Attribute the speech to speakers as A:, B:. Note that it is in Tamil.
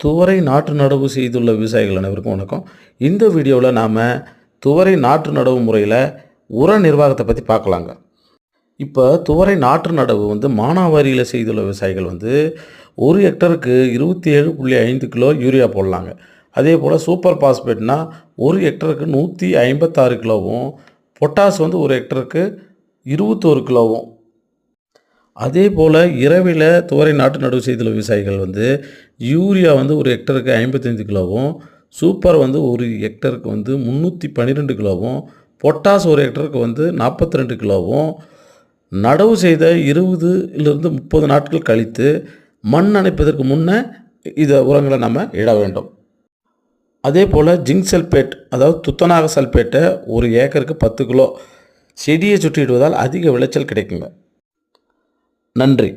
A: துவரை நாற்று நடவு செய்துள்ள விவசாயிகள் அனைவருக்கும் வணக்கம். இந்த வீடியோவில் நாம் துவரை நாற்று நடவு முறையில் உர நிர்வாகத்தை பற்றி பார்க்கலாங்க. இப்போ துவரை நாற்று நடவு வந்து மானாவாரியில் செய்துள்ள விவசாயிகள் வந்து ஒரு ஹெக்டருக்கு இருபத்தி ஏழு புள்ளி ஐந்து கிலோ யூரியா போடலாங்க. அதே போல் சூப்பர் பாஸ்பேட்னா ஒரு ஹெக்டருக்கு நூற்றி ஐம்பத்தாறு கிலோவும் பொட்டாஸ் வந்து ஒரு ஹெக்டருக்கு இருபத்தோரு கிலோவும் அதே போல் இரவில் துவரை நாட்டு நடவு செய்துள்ள விவசாயிகள் வந்து யூரியா வந்து ஒரு ஹெக்டருக்கு ஐம்பத்தஞ்சு கிலோவும் சூப்பர் வந்து ஒரு ஹெக்டருக்கு வந்து முந்நூற்றி பன்னிரெண்டு கிலோவும் பொட்டாஸ் ஒரு ஹெக்டருக்கு வந்து நாற்பத்தி ரெண்டு கிலோவும் நடவு செய்த இருபதுலேருந்து முப்பது நாட்கள் கழித்து மண் அணைப்பதற்கு முன்னே இதை உரங்களை நம்ம இட வேண்டும். அதே போல் ஜிங்க் சல்பேட் அதாவது துத்தநாக சல்பேட்டை ஒரு ஏக்கருக்கு பத்து கிலோ செடியை சுற்றிடுவதால் அதிக விளைச்சல் கிடைக்குங்க. நன்றி.